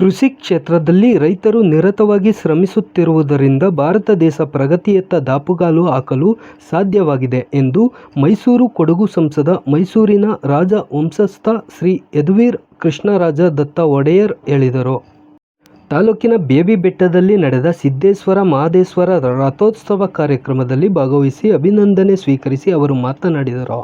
ಕೃಷಿ ಕ್ಷೇತ್ರದಲ್ಲಿ ರೈತರು ನಿರತವಾಗಿ ಶ್ರಮಿಸುತ್ತಿರುವುದರಿಂದ ಭಾರತ ದೇಶ ಪ್ರಗತಿಯತ್ತ ದಾಪುಗಾಲು ಹಾಕಲು ಸಾಧ್ಯವಾಗಿದೆ ಎಂದು ಮೈಸೂರು ಕೊಡಗು ಸಂಸದ ಮೈಸೂರಿನ ರಾಜ ವಂಶಸ್ಥ ಶ್ರೀ ಯದುವೀರ್ ಕೃಷ್ಣರಾಜ ದತ್ತ ಒಡೆಯರ್ ಹೇಳಿದರು. ತಾಲೂಕಿನ ಬೇಬಿ ಬೆಟ್ಟದಲ್ಲಿ ನಡೆದ ಸಿದ್ದೇಶ್ವರ ಮಹದೇಶ್ವರ ರಥೋತ್ಸವ ಕಾರ್ಯಕ್ರಮದಲ್ಲಿ ಭಾಗವಹಿಸಿ ಅಭಿನಂದನೆ ಸ್ವೀಕರಿಸಿ ಅವರು ಮಾತನಾಡಿದರು.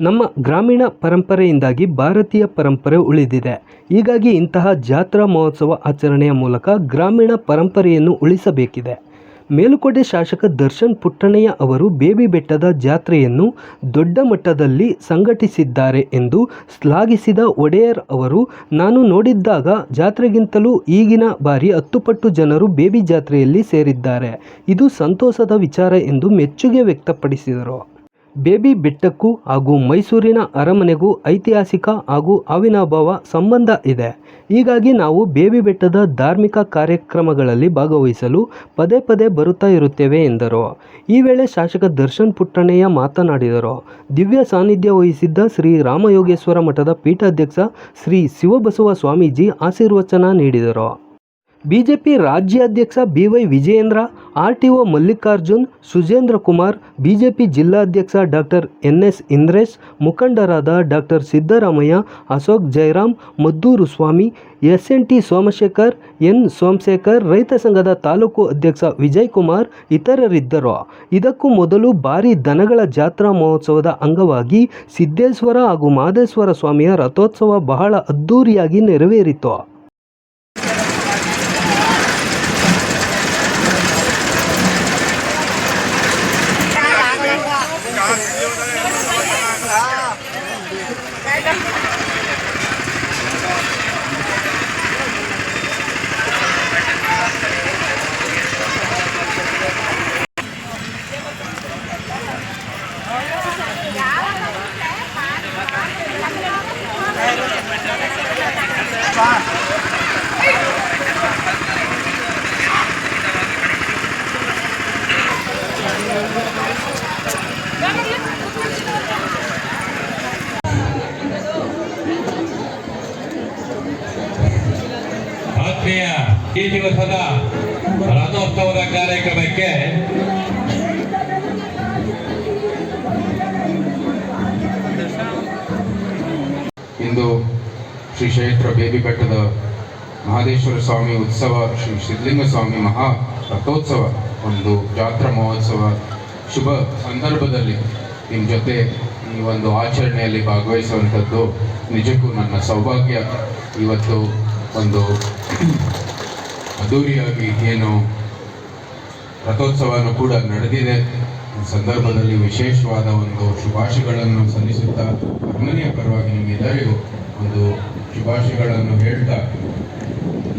ನಮ್ಮ ಗ್ರಾಮೀಣ ಪರಂಪರೆಯಿಂದಾಗಿ ಭಾರತೀಯ ಪರಂಪರೆ ಉಳಿದಿದೆ. ಹೀಗಾಗಿ ಇಂತಹ ಜಾತ್ರಾ ಮಹೋತ್ಸವ ಆಚರಣೆಯ ಮೂಲಕ ಗ್ರಾಮೀಣ ಪರಂಪರೆಯನ್ನು ಉಳಿಸಬೇಕಿದೆ. ಮೇಲುಕೋಟೆ ಶಾಸಕ ದರ್ಶನ್ ಪುಟ್ಟಣಯ್ಯ ಅವರು ಬೇಬಿ ಬೆಟ್ಟದ ಜಾತ್ರೆಯನ್ನು ದೊಡ್ಡ ಮಟ್ಟದಲ್ಲಿ ಸಂಘಟಿಸಿದ್ದಾರೆ ಎಂದು ಶ್ಲಾಘಿಸಿದ ಒಡೆಯರ್ ಅವರು, ನಾನು ನೋಡಿದ್ದಾಗ ಜಾತ್ರೆಗಿಂತಲೂ ಈಗಿನ ಬಾರಿ ಹತ್ತು ಪಟ್ಟು ಜನರು ಬೇಬಿ ಜಾತ್ರೆಯಲ್ಲಿ ಸೇರಿದ್ದಾರೆ. ಇದು ಸಂತೋಷದ ವಿಚಾರ ಎಂದು ಮೆಚ್ಚುಗೆ ವ್ಯಕ್ತಪಡಿಸಿದರು. ಬೇಬಿ ಬೆಟ್ಟಕ್ಕೂ ಹಾಗೂ ಮೈಸೂರಿನ ಅರಮನೆಗೂ ಐತಿಹಾಸಿಕ ಹಾಗೂ ಅವಿನಾಭಾವ ಸಂಬಂಧ ಇದೆ. ಹೀಗಾಗಿ ನಾವು ಬೇಬಿ ಬೆಟ್ಟದ ಧಾರ್ಮಿಕ ಕಾರ್ಯಕ್ರಮಗಳಲ್ಲಿ ಭಾಗವಹಿಸಲು ಪದೇ ಪದೇ ಬರುತ್ತಾ ಇರುತ್ತೇವೆ ಎಂದರು. ಈ ವೇಳೆ ಶಾಸಕ ದರ್ಶನ್ ಪುಟ್ಟಣ್ಣಯ್ಯ ಮಾತನಾಡಿದರು. ದಿವ್ಯ ಸಾನ್ನಿಧ್ಯ ವಹಿಸಿದ್ದ ಶ್ರೀ ರಾಮಯೋಗೇಶ್ವರ ಮಠದ ಪೀಠಾಧ್ಯಕ್ಷ ಶ್ರೀ ಶಿವಬಸವ ಸ್ವಾಮೀಜಿ ಆಶೀರ್ವಚನ ನೀಡಿದರು. ಬಿಜೆಪಿ ರಾಜ್ಯಾಧ್ಯಕ್ಷ B Y Vijayendra, R T O Mallikarjun, Sujendra Kumar, BJP ಜಿಲ್ಲಾಧ್ಯಕ್ಷ ಡಾಕ್ಟರ್ ಎನ್ ಎಸ್ ಇಂದ್ರೇಶ್, ಮುಖಂಡರಾದ doctor Siddaramaiah, Ashok Jayaram, Madduru Swamy, S N T Somashekar, N Somashekar, ರೈತ ಸಂಘದ ತಾಲೂಕು ಅಧ್ಯಕ್ಷ ವಿಜಯ್ ಕುಮಾರ್ ಇತರರಿದ್ದರು. ಇದಕ್ಕೂ ಮೊದಲು ಭಾರಿ ದನಗಳ ಜಾತ್ರಾ ಮಹೋತ್ಸವದ ಅಂಗವಾಗಿ ಸಿದ್ದೇಶ್ವರ ಹಾಗೂ ಮಾದೇಶ್ವರ ಸ್ವಾಮಿಯ ರಥೋತ್ಸವ ಬಹಳ ಅದ್ಧೂರಿಯಾಗಿ ನೆರವೇರಿತು. ಆತ್ಮೀಯ ಈ ದಿವಸದ ರಥೋತ್ಸವದ ಕಾರ್ಯಕ್ರಮಕ್ಕೆ ಇಂದು ಶ್ರೀ ಕ್ಷೇತ್ರ ಬೇಬಿ ಬೆಟ್ಟದ ಮಹದೇಶ್ವರ ಸ್ವಾಮಿ ಉತ್ಸವ, ಶ್ರೀ ಸಿದ್ಧಲಿಂಗ ಸ್ವಾಮಿ ಮಹಾ ರಥೋತ್ಸವ, ಒಂದು ಜಾತ್ರಾ ಮಹೋತ್ಸವ ಶುಭ ಸಂದರ್ಭದಲ್ಲಿ ನಿಮ್ಮ ಜೊತೆ ಈ ಒಂದು ಆಚರಣೆಯಲ್ಲಿ ಭಾಗವಹಿಸುವಂಥದ್ದು ನಿಜಕ್ಕೂ ನನ್ನ ಸೌಭಾಗ್ಯ. ಇವತ್ತು ಒಂದು ಅದ್ದೂರಿಯಾಗಿ ಏನು ರಥೋತ್ಸವನು ಕೂಡ ನಡೆದಿದೆ. ಸಂದರ್ಭದಲ್ಲಿ ವಿಶೇಷವಾದ ಒಂದು ಶುಭಾಶಯಗಳನ್ನು ಸಲ್ಲಿಸುತ್ತಾ ಅರಮನೆಯ ಪರವಾಗಿ ನಿಮ್ಮೆಲ್ಲರಿಗೂ ಒಂದು ಶುಭಾಶಯಗಳನ್ನು ಹೇಳ್ತಾ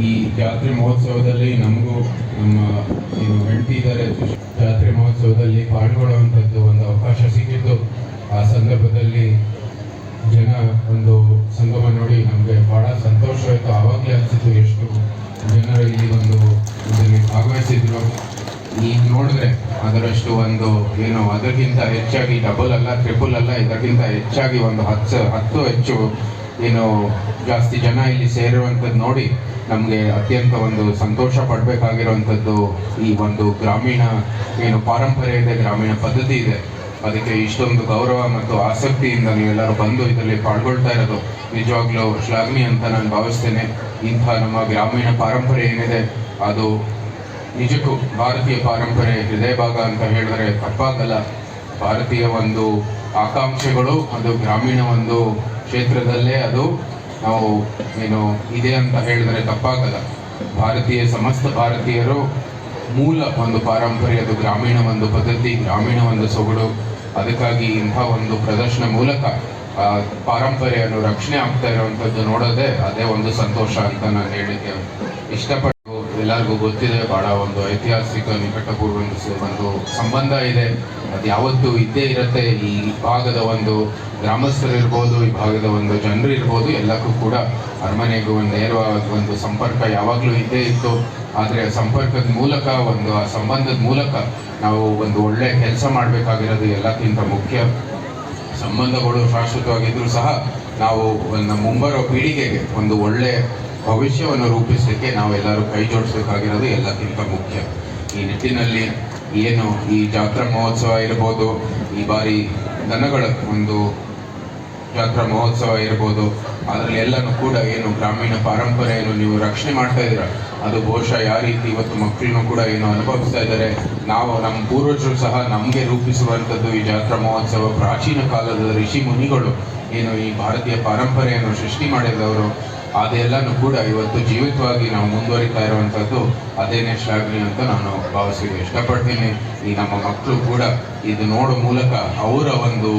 ಈ ಜಾತ್ರೆ ಮಹೋತ್ಸವದಲ್ಲಿ ನಮಗೂ ನಮ್ಮ ಏನು ಹೆಂಡತಿ ಇದ್ದಾರೆ, ಜಾತ್ರೆ ಮಹೋತ್ಸವದಲ್ಲಿ ಪಾಲ್ಗೊಳ್ಳುವಂಥದ್ದು ಒಂದು ಅವಕಾಶ ಸಿಕ್ಕಿತ್ತು. ಆ ಸಂದರ್ಭದಲ್ಲಿ ಜನ ಒಂದು ಸಂಗಮ ನೋಡಿ ನಮಗೆ ಬಹಳ ಸಂತೋಷವಾಯಿತು ಆವಾಗಲೇ ಅನಿಸಿತು ಎಷ್ಟು ಜನರು ಇಲ್ಲಿ ಒಂದು ಇದರಲ್ಲಿ ಭಾಗವಹಿಸಿದ್ರು. ಈಗ ನೋಡಿದ್ರೆ ಅದರಷ್ಟು ಒಂದು ಏನು ಅದಕ್ಕಿಂತ ಹೆಚ್ಚಾಗಿ ಡಬಲ್ ಅಲ್ಲ ಟ್ರಿಪಲ್ ಅಲ್ಲ, ಇದಕ್ಕಿಂತ ಹೆಚ್ಚಾಗಿ ಒಂದು ಹತ್ತು ಹತ್ತು ಹೆಚ್ಚು ಏನು ಜಾಸ್ತಿ ಜನ ಇಲ್ಲಿ ಸೇರಿರುವಂಥದ್ದು ನೋಡಿ ನಮಗೆ ಅತ್ಯಂತ ಒಂದು ಸಂತೋಷ ಪಡಬೇಕಾಗಿರುವಂಥದ್ದು ಈ ಒಂದು ಗ್ರಾಮೀಣ ಏನು ಪಾರಂಪರ್ಯ ಇದೆ, ಗ್ರಾಮೀಣ ಪದ್ಧತಿ ಇದೆ. ಅದಕ್ಕೆ ಇಷ್ಟೊಂದು ಗೌರವ ಮತ್ತು ಆಸಕ್ತಿಯಿಂದ ನೀವೆಲ್ಲರೂ ಬಂದು ಇದರಲ್ಲಿ ಪಾಲ್ಗೊಳ್ತಾ ಇರೋದು ನಿಜವಾಗ್ಲೂ ಶ್ಲಾಘನೀಯ ಅಂತ ನಾನು ಭಾವಿಸ್ತೇನೆ. ಇಂಥ ನಮ್ಮ ಗ್ರಾಮೀಣ ಪಾರಂಪರೆ ಏನಿದೆ, ಅದು ನಿಜಕ್ಕೂ ಭಾರತೀಯ ಪಾರಂಪರೆ ಹೃದಯ ಭಾಗ ಅಂತ ಹೇಳಿದ್ರೆ ತಪ್ಪಾಗಲ್ಲ. ಭಾರತೀಯ ಒಂದು ಆಕಾಂಕ್ಷೆಗಳು, ಅದು ಗ್ರಾಮೀಣ ಒಂದು ಕ್ಷೇತ್ರದಲ್ಲೇ ಅದು ನಾವು ಏನು ಇದೆ ಅಂತ ಹೇಳಿದ್ರೆ ತಪ್ಪಾಗಲ್ಲ. ಭಾರತೀಯ ಸಮಸ್ತ ಭಾರತೀಯರು ಮೂಲ ಒಂದು ಪಾರಂಪರ್ಯ, ಅದು ಗ್ರಾಮೀಣ ಒಂದು ಪದ್ಧತಿ, ಗ್ರಾಮೀಣ ಒಂದು ಸೊಗಡು. ಅದಕ್ಕಾಗಿ ಇಂಥ ಒಂದು ಪ್ರದರ್ಶನ ಮೂಲಕ ಪಾರಂಪರ್ಯವನ್ನು ರಕ್ಷಣೆ ಆಗ್ತಾ ಇರುವಂಥದ್ದು ನೋಡೋದೇ ಅದೇ ಒಂದು ಸಂತೋಷ ಅಂತ ನಾನು ಹೇಳಿದ್ದೆ ಇಷ್ಟಪಟ್ಟು ಎಲ್ಲರಿಗೂ ಗೊತ್ತಿದೆ, ಬಹಳ ಒಂದು ಐತಿಹಾಸಿಕ ನಿಕಟಪೂರ್ವ ಒಂದು ಸಂಬಂಧ ಇದೆ. ಅದು ಯಾವತ್ತೂ ಇದ್ದೇ ಇರುತ್ತೆ. ಈ ಭಾಗದ ಒಂದು ಗ್ರಾಮಸ್ಥರು ಇರ್ಬೋದು ಈ ಭಾಗದ ಒಂದು ಜನರು ಇರ್ಬೋದು ಎಲ್ಲಕ್ಕೂ ಕೂಡ ಅರಮನೆಗೂ ಒಂದು ನೇರವಾದ ಒಂದು ಸಂಪರ್ಕ ಯಾವಾಗಲೂ ಇದ್ದೇ ಇತ್ತು. ಆದರೆ ಸಂಪರ್ಕದ ಮೂಲಕ ಒಂದು, ಆ ಸಂಬಂಧದ ಮೂಲಕ ನಾವು ಒಂದು ಒಳ್ಳೆ ಕೆಲಸ ಮಾಡಬೇಕಾಗಿರೋದು ಎಲ್ಲಕ್ಕಿಂತ ಮುಖ್ಯ. ಸಂಬಂಧಗಳು ಶಾಶ್ವತವಾಗಿದ್ದರೂ ಸಹ ನಾವು ಒಂದು ಮುಂಬರೋ ಪೀಳಿಗೆಗೆ ಒಂದು ಒಳ್ಳೆ ಭವಿಷ್ಯವನ್ನು ರೂಪಿಸಲಿಕ್ಕೆ ನಾವೆಲ್ಲರೂ ಕೈ ಜೋಡಿಸಬೇಕಾಗಿರೋದು ಎಲ್ಲಕ್ಕಿಂತ ಮುಖ್ಯ. ಈ ನಿಟ್ಟಿನಲ್ಲಿ ಏನು ಈ ಜಾತ್ರಾ ಮಹೋತ್ಸವ ಇರ್ಬೋದು, ಈ ಬಾರಿ ದನಗಳ ಒಂದು ಜಾತ್ರಾ ಮಹೋತ್ಸವ ಇರ್ಬೋದು, ಅದರಲ್ಲಿ ಎಲ್ಲನೂ ಕೂಡ ಏನು ಗ್ರಾಮೀಣ ಪಾರಂಪರೆಯನ್ನು ನೀವು ರಕ್ಷಣೆ ಮಾಡ್ತಾ ಇದ್ದೀರ? ಅದು ಬಹುಶಃ ಯಾವ ರೀತಿ ಇವತ್ತು ಮಕ್ಕಳನ್ನು ಕೂಡ ಏನು ಅನುಭವಿಸ್ತಾ ಇದ್ದಾರೆ? ನಾವು ನಮ್ಮ ಪೂರ್ವಜರು ಸಹ ನಮಗೆ ರೂಪಿಸುವಂಥದ್ದು ಈ ಜಾತ್ರಾ ಮಹೋತ್ಸವ ಪ್ರಾಚೀನ ಕಾಲದ ಋಷಿ ಮುನಿಗಳು ಏನು ಈ ಭಾರತೀಯ ಪರಂಪರೆಯನ್ನು ಸೃಷ್ಟಿ ಮಾಡಿದವರು. ಅದೆಲ್ಲನೂ ಕೂಡ ಇವತ್ತು ಜೀವಿತವಾಗಿ ನಾವು ಮುಂದುವರಿತಾ ಇರುವಂಥದ್ದು ಅದೇನೇ ಶ್ಲಾಘನೀಯ ಅಂತ ನಾನು ಭಾವಿಸಲಿಕ್ಕೆ ಇಷ್ಟಪಡ್ತೀನಿ. ಈ ನಮ್ಮ ಮಕ್ಕಳು ಕೂಡ ಇದು ನೋಡೋ ಮೂಲಕ ಅವರ ಒಂದು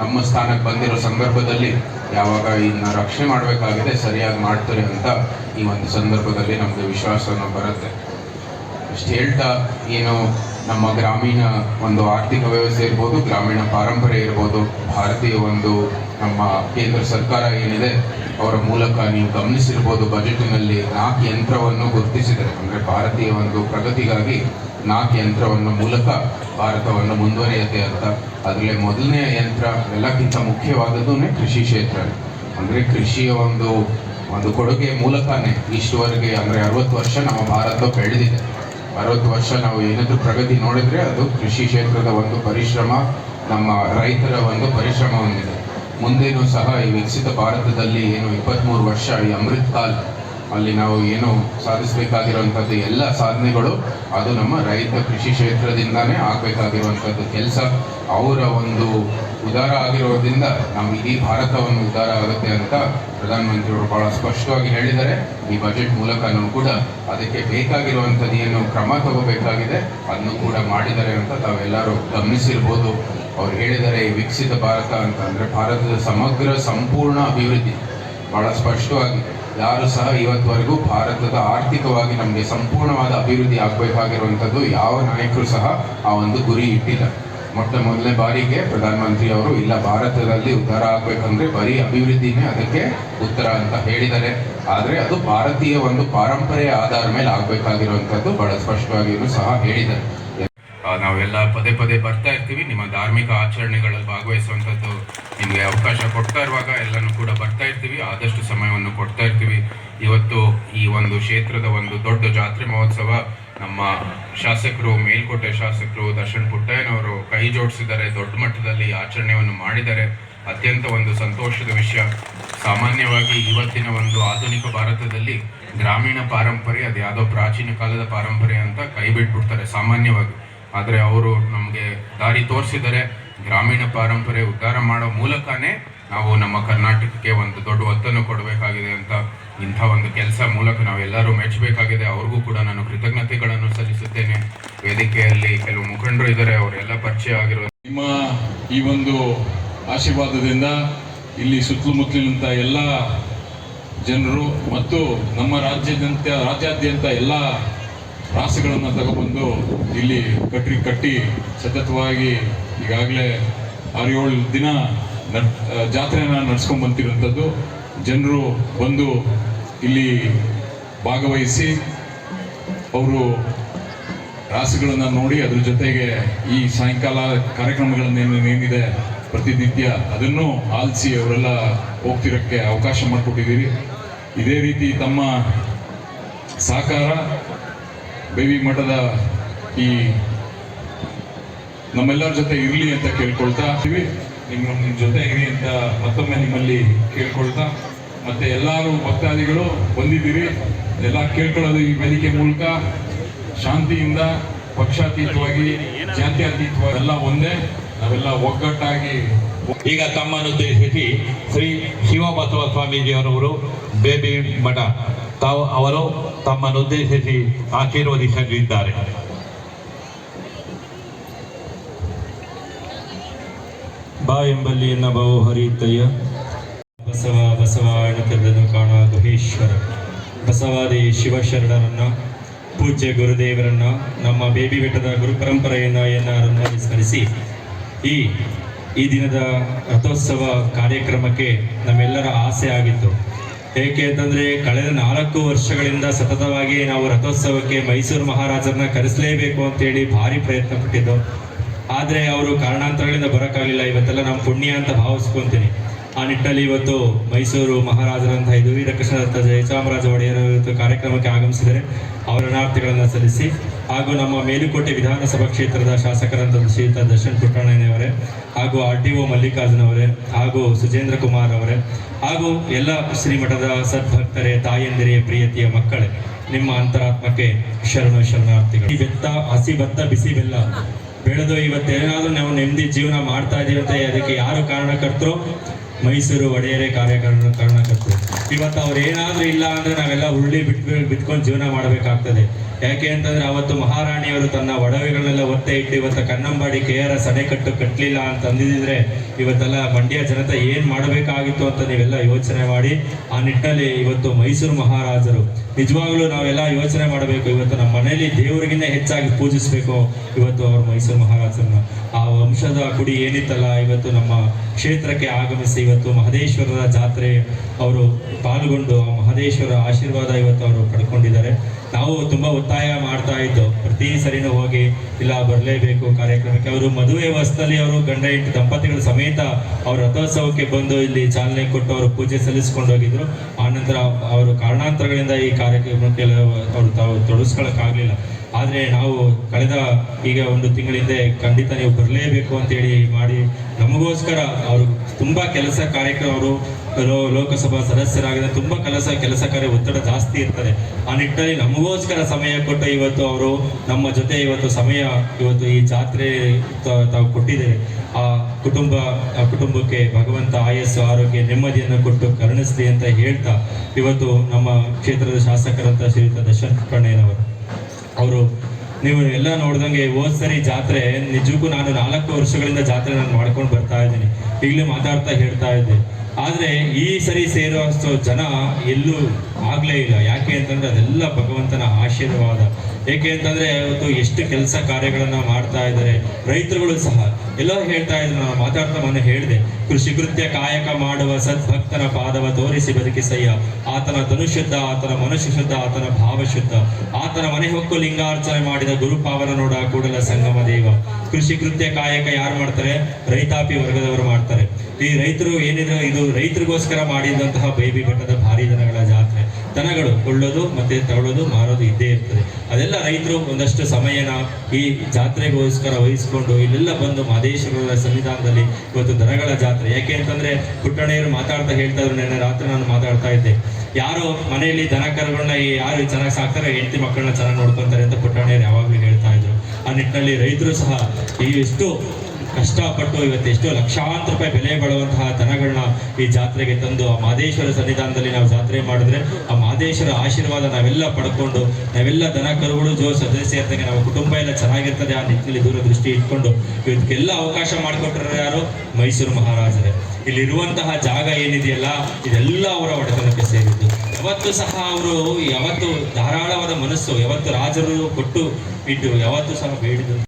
ನಮ್ಮ ಸ್ಥಾನಕ್ಕೆ ಬಂದಿರೋ ಸಂದರ್ಭದಲ್ಲಿ ಯಾವಾಗ ಇದನ್ನ ರಕ್ಷಣೆ ಮಾಡಬೇಕಾಗಿದೆ, ಸರಿಯಾಗಿ ಮಾಡ್ತಾರೆ ಅಂತ ಈ ಒಂದು ಸಂದರ್ಭದಲ್ಲಿ ನಮಗೆ ವಿಶ್ವಾಸವನ್ನು ಬರುತ್ತೆ. ಇಷ್ಟು ಹೇಳ್ತಾ ಏನು, ನಮ್ಮ ಗ್ರಾಮೀಣ ಒಂದು ಆರ್ಥಿಕ ವ್ಯವಸ್ಥೆ ಇರ್ಬೋದು, ಗ್ರಾಮೀಣ ಪಾರಂಪರೆ ಇರ್ಬೋದು, ಭಾರತೀಯ ಒಂದು ನಮ್ಮ ಕೇಂದ್ರ ಸರ್ಕಾರ ಏನಿದೆ, ಅವರ ಮೂಲಕ ನೀವು ಗಮನಿಸಿರ್ಬೋದು, ಬಜೆಟಿನಲ್ಲಿ ನಾಲ್ಕು ಯಂತ್ರವನ್ನು ಗುರುತಿಸಿದರೆ, ಅಂದರೆ ಭಾರತೀಯ ಒಂದು ಪ್ರಗತಿಗಾಗಿ ನಾಲ್ಕು ಯಂತ್ರವನ್ನು ಮೂಲಕ ಭಾರತವನ್ನು ಮುಂದುವರಿಯುತ್ತೆ ಅಂತ. ಅದರಲ್ಲಿ ಮೊದಲನೇ ಯಂತ್ರ ಎಲ್ಲಕ್ಕಿಂತ ಮುಖ್ಯವಾದದ್ದು ಕೃಷಿ ಕ್ಷೇತ್ರ. ಅಂದರೆ ಕೃಷಿಯ ಒಂದು ಒಂದು ಕೊಡುಗೆ ಮೂಲಕನೇ ಇಷ್ಟುವರೆಗೆ ಅಂದರೆ ಅರವತ್ತು ವರ್ಷ ನಮ್ಮ ಭಾರತ ಬೆಳೆದಿದೆ. ಅರವತ್ತು ವರ್ಷ ನಾವು ಏನಾದರೂ ಪ್ರಗತಿ ನೋಡಿದ್ರೆ ಅದು ಕೃಷಿ ಕ್ಷೇತ್ರದ ಒಂದು ಪರಿಶ್ರಮ, ನಮ್ಮ ರೈತರ ಒಂದು ಪರಿಶ್ರಮ ಹೊಂದಿದೆ. ಮುಂದೇನು ಸಹ ಈ ವಿಕಸಿತ ಭಾರತದಲ್ಲಿ ಏನು ಇಪ್ಪತ್ತ್ಮೂರು ವರ್ಷ ಈ ಅಮೃತ್ ಕಾಲ್ ಅಲ್ಲಿ ನಾವು ಏನು ಸಾಧಿಸಬೇಕಾಗಿರುವಂಥದ್ದು ಎಲ್ಲ ಸಾಧನೆಗಳು, ಅದು ನಮ್ಮ ರೈತ ಕೃಷಿ ಕ್ಷೇತ್ರದಿಂದಾನೇ ಆಗಬೇಕಾಗಿರುವಂಥದ್ದು ಕೆಲಸ. ಅವರ ಒಂದು ಉದಾರ ಆಗಿರೋದ್ರಿಂದ ನಮ್ಮ ಇಡೀ ಭಾರತವನ್ನು ಉದಾರ ಆಗುತ್ತೆ ಅಂತ ಪ್ರಧಾನಮಂತ್ರಿಯವರು ಬಹಳ ಸ್ಪಷ್ಟವಾಗಿ ಹೇಳಿದ್ದಾರೆ. ಈ ಬಜೆಟ್ ಮೂಲಕನೂ ಕೂಡ ಅದಕ್ಕೆ ಬೇಕಾಗಿರುವಂಥದ್ದು ಏನು ಕ್ರಮ ತಗೋಬೇಕಾಗಿದೆ, ಅದನ್ನು ಕೂಡ ಮಾಡಿದ್ದಾರೆ ಅಂತ ತಾವೆಲ್ಲರೂ ಗಮನಿಸಿರ್ಬೋದು. ಅವ್ರು ಹೇಳಿದ್ದಾರೆ ಈ ವಿಕಸಿತ ಭಾರತ ಅಂತ ಅಂದರೆ ಭಾರತದ ಸಮಗ್ರ, ಸಂಪೂರ್ಣ ಅಭಿವೃದ್ಧಿ. ಬಹಳ ಸ್ಪಷ್ಟವಾಗಿ ಯಾರು ಸಹ ಇವತ್ವರೆಗೂ ಭಾರತದ ಆರ್ಥಿಕವಾಗಿ ನಮಗೆ ಸಂಪೂರ್ಣವಾದ ಅಭಿವೃದ್ಧಿ ಆಗಬೇಕಾಗಿರುವಂಥದ್ದು ಯಾವ ನಾಯಕರು ಸಹ ಆ ಒಂದು ಗುರಿ ಇಟ್ಟಿಲ್ಲ. ಮೊಟ್ಟ ಮೊದಲನೇ ಬಾರಿಗೆ ಪ್ರಧಾನಮಂತ್ರಿ ಅವರು ಇಲ್ಲ ಭಾರತದಲ್ಲಿ ಉದ್ಧಾರ ಆಗಬೇಕಂದ್ರೆ ಬರೀ ಅಭಿವೃದ್ಧಿನೇ ಅದಕ್ಕೆ ಉತ್ತರ ಅಂತ ಹೇಳಿದ್ದಾರೆ. ಆದರೆ ಅದು ಭಾರತೀಯ ಒಂದು ಪಾರಂಪರೆಯ ಆಧಾರ ಮೇಲೆ ಆಗಬೇಕಾಗಿರುವಂಥದ್ದು ಬಹಳ ಸ್ಪಷ್ಟವಾಗಿಯೂ ಸಹ ಹೇಳಿದ್ದಾರೆ. ನಾವೆಲ್ಲ ಪದೇ ಪದೇ ಬರ್ತಾ ಇರ್ತೀವಿ. ನಿಮ್ಮ ಧಾರ್ಮಿಕ ಆಚರಣೆಗಳಲ್ಲಿ ಭಾಗವಹಿಸುವಂಥದ್ದು ನಿಮಗೆ ಅವಕಾಶ ಕೊಡ್ತಾ ಇರುವಾಗ ಎಲ್ಲನೂ ಕೂಡ ಬರ್ತಾ ಇರ್ತೀವಿ. ಆದಷ್ಟು ಸಮಯವನ್ನು ಕೊಡ್ತಾ ಇರ್ತೀವಿ. ಇವತ್ತು ಈ ಒಂದು ಕ್ಷೇತ್ರದ ಒಂದು ದೊಡ್ಡ ಜಾತ್ರೆ ಮಹೋತ್ಸವ ನಮ್ಮ ಶಾಸಕರು, ಮೇಲ್ಕೋಟೆ ಶಾಸಕರು, ದರ್ಶನ್ ಪುಟ್ಟಯ್ಯನವರು ಕೈ ಜೋಡಿಸಿದ್ದಾರೆ. ದೊಡ್ಡ ಮಟ್ಟದಲ್ಲಿ ಆಚರಣೆಯನ್ನು ಮಾಡಿದ್ದಾರೆ. ಅತ್ಯಂತ ಒಂದು ಸಂತೋಷದ ವಿಷಯ. ಸಾಮಾನ್ಯವಾಗಿ ಇವತ್ತಿನ ಒಂದು ಆಧುನಿಕ ಭಾರತದಲ್ಲಿ ಗ್ರಾಮೀಣ ಪಾರಂಪರೆ ಅದು ಯಾವುದೋ ಪ್ರಾಚೀನ ಕಾಲದ ಪಾರಂಪರೆ ಅಂತ ಕೈ ಬಿಟ್ಬಿಡ್ತಾರೆ ಸಾಮಾನ್ಯವಾಗಿ. ಆದರೆ ಅವರು ನಮಗೆ ದಾರಿ ತೋರಿಸಿದರೆ ಗ್ರಾಮೀಣ ಪಾರಂಪರೆ ಉದ್ಧಾರ ಮಾಡೋ ಮೂಲಕನೇ ನಾವು ನಮ್ಮ ಕರ್ನಾಟಕಕ್ಕೆ ಒಂದು ದೊಡ್ಡ ಒತ್ತನ್ನು ಕೊಡಬೇಕಾಗಿದೆ ಅಂತ ಇಂಥ ಒಂದು ಕೆಲಸ ಮೂಲಕ ನಾವೆಲ್ಲರೂ ಮೆಚ್ಚಬೇಕಾಗಿದೆ ಅವ್ರಿಗೂ ಕೂಡ ನಾನು ಕೃತಜ್ಞತೆಗಳನ್ನು ಸಲ್ಲಿಸುತ್ತೇನೆ. ವೇದಿಕೆಯಲ್ಲಿ ಕೆಲವು ಮುಖಂಡರು ಇದ್ದಾರೆ, ಅವರೆಲ್ಲ ಪರಿಚಯ ಆಗಿರೋ ನಿಮ್ಮ ಈ ಒಂದು ಆಶೀರ್ವಾದದಿಂದ ಇಲ್ಲಿ ಸುತ್ತಮುತ್ತಲಿನಂಥ ಎಲ್ಲ ಜನರು ಮತ್ತು ನಮ್ಮ ರಾಜ್ಯದಂತ ರಾಜ್ಯಾದ್ಯಂತ ಎಲ್ಲ ರಾಸುಗಳನ್ನು ತಗೊಬಂದು ಇಲ್ಲಿ ಕಟ್ಟಿ ಕಟ್ಟಿ ಸತತವಾಗಿ ಈಗಾಗಲೇ ಆರು ಏಳು ದಿನ ನಡ್ ಜಾತ್ರೆನ ನಡ್ಸ್ಕೊಂಡು ಜನರು ಬಂದು ಇಲ್ಲಿ ಭಾಗವಹಿಸಿ ಅವರು ರಾಸುಗಳನ್ನು ನೋಡಿ ಅದ್ರ ಜೊತೆಗೆ ಈ ಸಾಯಂಕಾಲ ಕಾರ್ಯಕ್ರಮಗಳನ್ನೇನು ಏನಿದೆ ಪ್ರತಿನಿತ್ಯ ಅದನ್ನು ಆಲಿಸಿ ಅವರೆಲ್ಲ ಹೋಗ್ತಿರೋಕ್ಕೆ ಅವಕಾಶ ಮಾಡಿಕೊಟ್ಟಿದ್ದೀರಿ. ಇದೇ ರೀತಿ ತಮ್ಮ ಸಹಕಾರ ಬೇವಿ ಮಠದ ಈ ನಮ್ಮೆಲ್ಲರ ಜೊತೆ ಇರಲಿ ಅಂತ ಕೇಳ್ಕೊಳ್ತಾ ಇದ್ದೀವಿ. ನಿಮ್ಮ ನಿಮ್ಮ ಜೊತೆ ಇರಿ ಅಂತ ಮತ್ತೊಮ್ಮೆ ನಿಮ್ಮಲ್ಲಿ ಕೇಳ್ಕೊಳ್ತಾ, ಮತ್ತೆ ಎಲ್ಲರೂ ಭಕ್ತಾದಿಗಳು ಬಂದಿದ್ದೀರಿ. ಎಲ್ಲ ಕೇಳ್ಕೊಳ್ಳೋದು ಈ ವೇದಿಕೆ ಮೂಲಕ. ಶಾಂತಿಯಿಂದ, ಪಕ್ಷಾತೀತವಾಗಿ, ಜಾತ್ಯಾತೀತವಾಗಿ ಎಲ್ಲ ಒಂದೇ. ನಾವೆಲ್ಲ ಒಗ್ಗಟ್ಟಾಗಿ ಈಗ ತಮ್ಮನ್ನು ಉದ್ದೇಶಿಸಿ ಶ್ರೀ ಶಿವಬಸವ ಸ್ವಾಮೀಜಿಯವರವರು ಬೇಬಿ ಮಠ. ತಾವು ಅವರು ತಮ್ಮನ್ನುದ್ದೇಶಿಸಿ ಆಶೀರ್ವದಿಸಲಿದ್ದಾರೆ ಬಾ ಎಂಬಲ್ಲಿ ಎನ್ನ ಬಾವು ಹರಿಯುತ್ತಯ್ಯ. ಬಸವ ಬಸವ ಕರೆದನು ಕಾಣುವ ಗುಹೇಶ್ವರ. ಬಸವಾದಿ ಶಿವಶರಣರನ್ನು ಪೂಜ್ಯ ಗುರುದೇವರನ್ನು, ನಮ್ಮ ಬೇಬಿ ಬೆಟ್ಟದ ಗುರು ಪರಂಪರೆಯನ್ನ ಎನ್ನಾರನ್ನ ಸ್ಮರಿಸಿ, ಈ ಈ ದಿನದ ರಥೋತ್ಸವ ಕಾರ್ಯಕ್ರಮಕ್ಕೆ ನಮ್ಮೆಲ್ಲರ ಆಸೆ ಆಗಿತ್ತು. ಏಕೆ ಅಂತಂದ್ರೆ ಕಳೆದ ನಾಲ್ಕು ವರ್ಷಗಳಿಂದ ಸತತವಾಗಿ ನಾವು ರಥೋತ್ಸವಕ್ಕೆ ಮೈಸೂರು ಮಹಾರಾಜರನ್ನ ಕರೆಸಲೇಬೇಕು ಅಂತೇಳಿ ಭಾರಿ ಪ್ರಯತ್ನ ಪಟ್ಟಿದ್ದು. ಆದರೆ ಅವರು ಕಾರಣಾಂತರಗಳಿಂದ ಬರೋಕ್ಕಾಗಲಿಲ್ಲ. ಇವತ್ತೆಲ್ಲ ನಾವು ಪುಣ್ಯ ಅಂತ ಭಾವಿಸ್ಕೊಂತೀನಿ. ಆ ನಿಟ್ಟಿನಲ್ಲಿ ಇವತ್ತು ಮೈಸೂರು ಮಹಾರಾಜರಂತಹ ಇದು ವೀರಕೃಷ್ಣದತ್ತ ಜಯಚಾಮರಾಜ ಒಡೆಯರು ಇವತ್ತು ಕಾರ್ಯಕ್ರಮಕ್ಕೆ ಆಗಮಿಸಿದರೆ ಅವರ ಅನಾರ್ಥಿಗಳನ್ನು ಸಲ್ಲಿಸಿ ಹಾಗೂ ನಮ್ಮ ಮೇಲುಕೋಟೆ ವಿಧಾನಸಭಾ ಕ್ಷೇತ್ರದ ಶಾಸಕರಂತ ಶ್ರೀಯುತ ದರ್ಶನ್ ಪುಟ್ಟಣ್ಣನವರೇ ಹಾಗೂ ಆರ್ ಡಿ ಮಲ್ಲಿಕಾರ್ಜುನ್ ಅವರೇ, ಹಾಗೂ ಸುಜೇಂದ್ರ ಕುಮಾರ್ ಅವರೇ, ಹಾಗೂ ಎಲ್ಲ ಶ್ರೀಮಠದ ಸದ್ಭಕ್ತರೇ, ತಾಯಂದಿರೇ, ಪ್ರಿಯತಿಯ ಮಕ್ಕಳೇ, ನಿಮ್ಮ ಅಂತರಾತ್ಮಕ್ಕೆ ಶರಣು ಶರಣಾರ್ಥಿಗಳು. ಬೆತ್ತ, ಹಸಿ ಭತ್ತ ಬಿಸಿ ಬೆಲ್ಲ, ಬೆಳೆದು ಇವತ್ತೇನಾದರೂ ನಾವು ನೆಮ್ಮದಿ ಜೀವನ ಮಾಡ್ತಾ ಇದ್ದೀವಿ ಅಂತ ಅದಕ್ಕೆ ಯಾರು ಕಾರಣಕರ್ತರು? ಮೈಸೂರು ಒಡೆಯರೆ ಕಾರ್ಯಕಾರಣ ಕಾರಣಕರ್ತರು. ಇವತ್ತು ಅವ್ರು ಏನಾದರೂ ಇಲ್ಲ ಅಂದರೆ ನಾವೆಲ್ಲ ಉರುಳಿ ಬಿಟ್ಟು ಬಿಟ್ಕೊಂಡು ಜೀವನ ಮಾಡಬೇಕಾಗ್ತದೆ. ಯಾಕೆ ಅಂತಂದ್ರೆ ಅವತ್ತು ಮಹಾರಾಣಿಯವರು ತನ್ನ ಒಡವೆಗಳನ್ನೆಲ್ಲ ಒತ್ತೆ ಇಟ್ಟು ಇವತ್ತು ಕನ್ನಂಬಾಡಿ ಕೆ ಆರ್ ಎಸ್ ಅಣೆಕಟ್ಟು ಕಟ್ಟಲಿಲ್ಲ ಅಂತ ಅಂದಿದ್ರೆ ಇವತ್ತೆಲ್ಲ ಮಂಡ್ಯ ಜನತೆ ಏನ್ ಮಾಡಬೇಕಾಗಿತ್ತು ಅಂತ ನೀವೆಲ್ಲ ಯೋಚನೆ ಮಾಡಿ ಆ ನಿಟ್ಟಿನಲ್ಲಿ ಇವತ್ತು ಮೈಸೂರು ಮಹಾರಾಜರು. ನಿಜವಾಗ್ಲೂ ನಾವೆಲ್ಲ ಯೋಚನೆ ಮಾಡಬೇಕು, ಇವತ್ತು ನಮ್ಮ ಮನೆಯಲ್ಲಿ ದೇವರಿಗಿಂತ ಹೆಚ್ಚಾಗಿ ಪೂಜಿಸಬೇಕು ಇವತ್ತು ಅವರು ಮೈಸೂರು ಮಹಾರಾಜರನ್ನ. ಆ ವಂಶದ ಕುಡಿ ಏನಿತ್ತಲ್ಲ, ಇವತ್ತು ನಮ್ಮ ಕ್ಷೇತ್ರಕ್ಕೆ ಆಗಮಿಸಿ ಇವತ್ತು ಮಹದೇಶ್ವರರ ಜಾತ್ರೆ ಅವರು ಪಾಲ್ಗೊಂಡು ಆ ಮಹದೇಶ್ವರ ಆಶೀರ್ವಾದ ಇವತ್ತು ಅವರು ಪಡ್ಕೊಂಡಿದ್ದಾರೆ. ನಾವು ತುಂಬಾ ಒತ್ತಾಯ ಮಾಡ್ತಾ ಇದ್ದು ಪ್ರತಿ ಸರಿನೂ ಹೋಗಿ ಇಲ್ಲ, ಬರಲೇಬೇಕು ಕಾರ್ಯಕ್ರಮಕ್ಕೆ. ಅವರು ಮದುವೆ ವಸ್ತಲ್ಲಿ ಅವರು ಗಂಡ ಹೆಂಡತಿ ದಂಪತಿಗಳ ಸಮೇತ ಅವ್ರ ರಥೋತ್ಸವಕ್ಕೆ ಬಂದು ಇಲ್ಲಿ ಚಾಲನೆ ಕೊಟ್ಟು ಅವರು ಪೂಜೆ ಸಲ್ಲಿಸಿಕೊಂಡು ಹೋಗಿದ್ರು. ಆನಂತರ ಅವರು ಕಾರಣಾಂತರಗಳಿಂದ ಈ ಕಾರ್ಯಕ್ರಮಕ್ಕೆ ಅವರು ತಾವು ತೊಡಗಿಸ್ಕೊಳಕ್ಕಾಗ್ಲಿಲ್ಲ ಆದ್ರೆ ನಾವು ಕಳೆದ ಈಗ ಒಂದು ತಿಂಗಳಿಂದ ಖಂಡಿತ ನೀವು ಬರಲೇಬೇಕು ಅಂತೇಳಿ ಮಾಡಿ, ನಮಗೋಸ್ಕರ ಅವರು ತುಂಬಾ ಕೆಲಸ ಕಾರ್ಯಕ್ರಮ ಅವರು ಲೋಕಸಭಾ ಸದಸ್ಯರಾಗಿದ್ದ ತುಂಬಾ ಕೆಲಸ ಕೆಲಸ ಕಾರ್ಯ ಒತ್ತಡ ಜಾಸ್ತಿ ಇರ್ತದೆ. ಆ ನಿಟ್ಟಿನಲ್ಲಿ ನಮಗೋಸ್ಕರ ಸಮಯ ಕೊಟ್ಟು ಇವತ್ತು ಅವರು, ನಮ್ಮ ಜೊತೆ ಇವತ್ತು ಸಮಯ ಇವತ್ತು ಈ ಜಾತ್ರೆ ತಾವು ಕೊಟ್ಟಿದ್ದಾರೆ. ಆ ಕುಟುಂಬ, ಆ ಕುಟುಂಬಕ್ಕೆ ಭಗವಂತ ಆಯಸ್ಸು, ಆರೋಗ್ಯ, ನೆಮ್ಮದಿಯನ್ನು ಕೊಟ್ಟು ಕರುಣಿಸಲಿ ಅಂತ ಹೇಳ್ತಾ ಇವತ್ತು ನಮ್ಮ ಕ್ಷೇತ್ರದ ಶಾಸಕರಂತ ಶ್ರೀಯುತ ದರ್ಶನ್ ಪುಟ್ಟಣ್ಣಯ್ಯನವರು ಅವರು, ನೀವು ಎಲ್ಲ ನೋಡ್ದಂಗೆ ಹೋದ್ ಸರಿ ಜಾತ್ರೆ, ನಿಜಕ್ಕೂ ನಾನು ನಾಲ್ಕು ವರ್ಷಗಳಿಂದ ಜಾತ್ರೆ ನಾನು ಮಾಡ್ಕೊಂಡು ಬರ್ತಾ ಇದ್ದೀನಿ. ಈಗಲೂ ಮಾತಾಡ್ತಾ ಹೇಳ್ತಾ ಇದ್ದೆ. ಆದ್ರೆ ಈ ಸರಿ ಸೇರುವಷ್ಟು ಜನ ಎಲ್ಲೂ ಆಗ್ಲೇ ಇಲ್ಲ. ಯಾಕೆ ಅಂತಂದ್ರೆ ಅದೆಲ್ಲ ಭಗವಂತನ ಆಶೀರ್ವಾದ. ಏಕೆ ಅಂತಂದ್ರೆ ಇವತ್ತು ಎಷ್ಟು ಕೆಲಸ ಕಾರ್ಯಗಳನ್ನ ಮಾಡ್ತಾ ಇದ್ದಾರೆ. ರೈತರುಗಳು ಸಹ ಎಲ್ಲ ಹೇಳ್ತಾ ಇದ್ರು, ನಾನು ಮಾತಾಡ್ತಾ ಮೊನ್ನೆ ಹೇಳಿದೆ. ಕೃಷಿ ಕೃತ್ಯ ಕಾಯಕ ಮಾಡುವ ಸದ್ಭಕ್ತನ ಪಾದವ ತೋರಿಸಿ ಬದುಕಿಸಯ್ಯ ಆತನ ಧನುಶುದ್ಧ, ಆತನ ಮನುಷ್ಯ ಶುದ್ಧ, ಆತನ ಭಾವ ಶುದ್ಧ. ಆತನ ಮನೆ ಹೊಕ್ಕು ಲಿಂಗಾರ್ಚನೆ ಮಾಡಿದ ಗುರುಪಾವನ ನೋಡ ಕೂಡಲ ಸಂಗಮ ದೇವ. ಕೃಷಿ ಕೃತ್ಯ ಕಾಯಕ ಯಾರು ಮಾಡ್ತಾರೆ? ರೈತಾಪಿ ವರ್ಗದವರು ಮಾಡ್ತಾರೆ. ಈ ರೈತರು ಏನಿದ್ರು, ಇದು ರೈತರಿಗೋಸ್ಕರ ಮಾಡಿದಂತಹ ಬೇಬಿ ಬೆಟ್ಟದ ಭಾರಿ ದನಗಳ ಜಾತ್ರೆ. ದನಗಳು ಕೊಳ್ಳೋದು ಮತ್ತೆ ತಗೊಳ್ಳೋದು ಮಾರೋದು ಇದ್ದೇ ಇರ್ತದೆ. ಅದೆಲ್ಲ ರೈತರು ಒಂದಷ್ಟು ಸಮಯನ ಈ ಜಾತ್ರೆಗೋಸ್ಕರ ವಹಿಸ್ಕೊಂಡು ಇಲ್ಲೆಲ್ಲ ಬಂದು ಮಹದೇಶ್ವರರ ಸನ್ನಿಧಾನದಲ್ಲಿ ಇವತ್ತು ದನಗಳ ಜಾತ್ರೆ. ಯಾಕೆ ಅಂತಂದ್ರೆ ಪುಟ್ಟಣೆಯವರು ಮಾತಾಡ್ತಾ ಹೇಳ್ತಾ ಇದ್ರು ನಿನ್ನೆ ರಾತ್ರಿ ನಾನು ಮಾತಾಡ್ತಾ ಇದ್ದೆ. ಯಾರು ಮನೆಯಲ್ಲಿ ದನ ಕರುಗಳನ್ನ ಯಾರು ಚೆನ್ನಾಗಿ ಸಾಕ್ತಾರೆ, ಹೆಂಡತಿ ಮಕ್ಕಳನ್ನ ಚೆನ್ನಾಗಿ ನೋಡ್ಕೊಂತಾರೆ ಅಂತ ಪುಟ್ಟಣ್ಣಯ್ಯರು ಯಾವಾಗಲೂ ಹೇಳ್ತಾ ಇದ್ರು. ಆ ನಿಟ್ಟಿನಲ್ಲಿ ರೈತರು ಸಹ ಈ ಎಷ್ಟು ಕಷ್ಟಪಟ್ಟು ಇವತ್ತು ಎಷ್ಟೋ ಲಕ್ಷಾಂತರ ರೂಪಾಯಿ ಬೆಲೆ ಬಾಳುವಂತಹ ದನಗಳನ್ನ ಈ ಜಾತ್ರೆಗೆ ತಂದು ಆ ಮಾದೇಶ್ವರ ಸನ್ನಿಧಾನದಲ್ಲಿ ನಾವು ಜಾತ್ರೆ ಮಾಡಿದ್ರೆ ಆ ಮಾದೇಶ್ವರ ಆಶೀರ್ವಾದ ನಾವೆಲ್ಲ ಪಡ್ಕೊಂಡು, ನಾವೆಲ್ಲ ದನ ಕರುಗಳು ಜೋ ಸದಸ್ಯರ್ದಂಗೆ ನಮ್ಮ ಕುಟುಂಬ ಎಲ್ಲ ಚೆನ್ನಾಗಿರ್ತದೆ ಆ ನಿಟ್ಟಿನಲ್ಲಿ ದೂರದೃಷ್ಟಿ ಇಟ್ಕೊಂಡು ಇವತ್ತಿಗೆಲ್ಲ ಅವಕಾಶ ಮಾಡಿಕೊಟ್ರೆ ಯಾರು? ಮೈಸೂರು ಮಹಾರಾಜರೇ. ಇಲ್ಲಿರುವಂತಹ ಜಾಗ ಏನಿದೆಯಲ್ಲ, ಇದೆಲ್ಲ ಅವರ ಒಡೆತನಕ್ಕೆ ಸೇರಿದ್ದು. ಯಾವತ್ತು ಸಹ ಅವರು, ಯಾವತ್ತು ಧಾರಾಳವಾದ ಮನಸ್ಸು, ಯಾವತ್ತು ರಾಜರು ಕೊಟ್ಟು ಇಟ್ಟು, ಯಾವತ್ತು ಸಹ ಬೇಡಿದ್ರು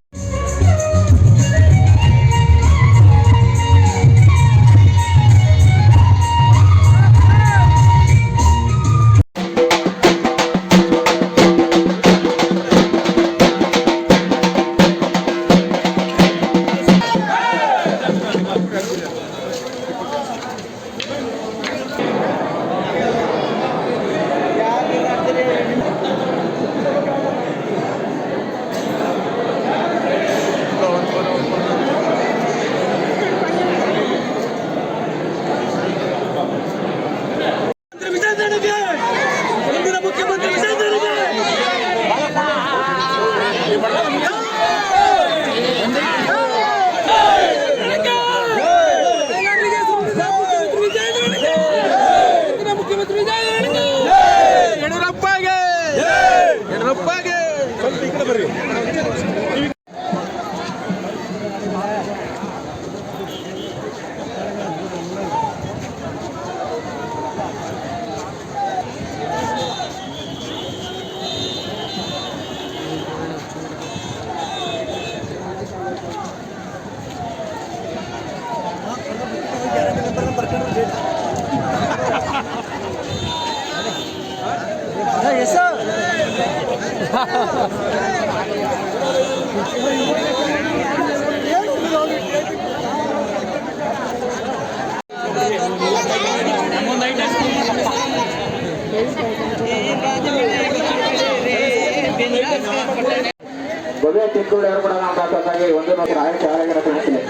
ಆರೋಗ್ಯ ತಿಳಿಸಿದೆ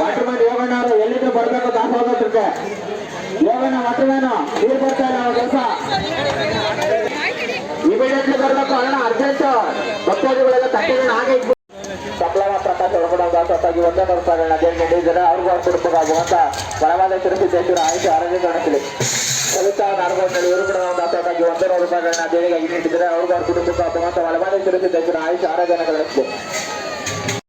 ವಾಟರ್ಮ್ಯಾನ್ ಯೋಗಣ್ಣ ಅವರು ಎಲ್ಲಿಂದ ಬರಬೇಕು ಹೋಗೋದಕ್ಕೆ ಯೋಗಣ್ಣ ನೀರು ಬರ್ತಾ ಇಲ್ಲ ಅವ್ರ ಕೆಲಸ ಇಮಿಡಿಯೇಟ್ಲಿ ಬರಬೇಕು, ಅಣ್ಣ ಅರ್ಜೆಂಟ್ ಭಕ್ತಾದಿಗಳೆಲ್ಲ ತಟ್ಟೆಗಳನ್ನ ಹಾಗೆ ಇಟ್ಬಿಟ್ಟು. ಸಪ್ಲವ ಪ್ರಕಾಶ್ ಕೂಡ ದಾಸೋಸಾಗಿ ಒಂದೇ ರೂಪಾಯಿಗಳನ್ನ ದೇಣಿಗೆ ನೀಡಿದ್ದಾರೆ ಅವ್ರಿಗೂ ಅವ್ರ ಕುಟುಂಬಕ್ಕಾಗುವಂತ ಬಲವಾದ ತಿರುಪತಿದ್ದೇಶ್ವರ ಆಯುಷ್ಯ ಆರೋಗ್ಯ ಕಾಣಿಸಲಿ. ಕವಿತಾ ನಾಡಗೋಡ್ನಲ್ಲಿ ಇವರು ಕೂಡ ಒಂದೇ ನೂರು ರೂಪಾಯಿಗಳನ್ನ ದೇವಿಗಾಗಿ ನೀಡಿದ್ದಾರೆ ಅವ್ರಿಗೂ ಅವ್ರ ಕುಟುಂಬಕ್ಕಾಗುವಂತ ಬಲವಾದ ತಿರುಪತಿದ್ದೇಶ್ವರ ಆಯುಷ್ಯ ಆರೋಗ್ಯನ ಕಳಿಸಲಿ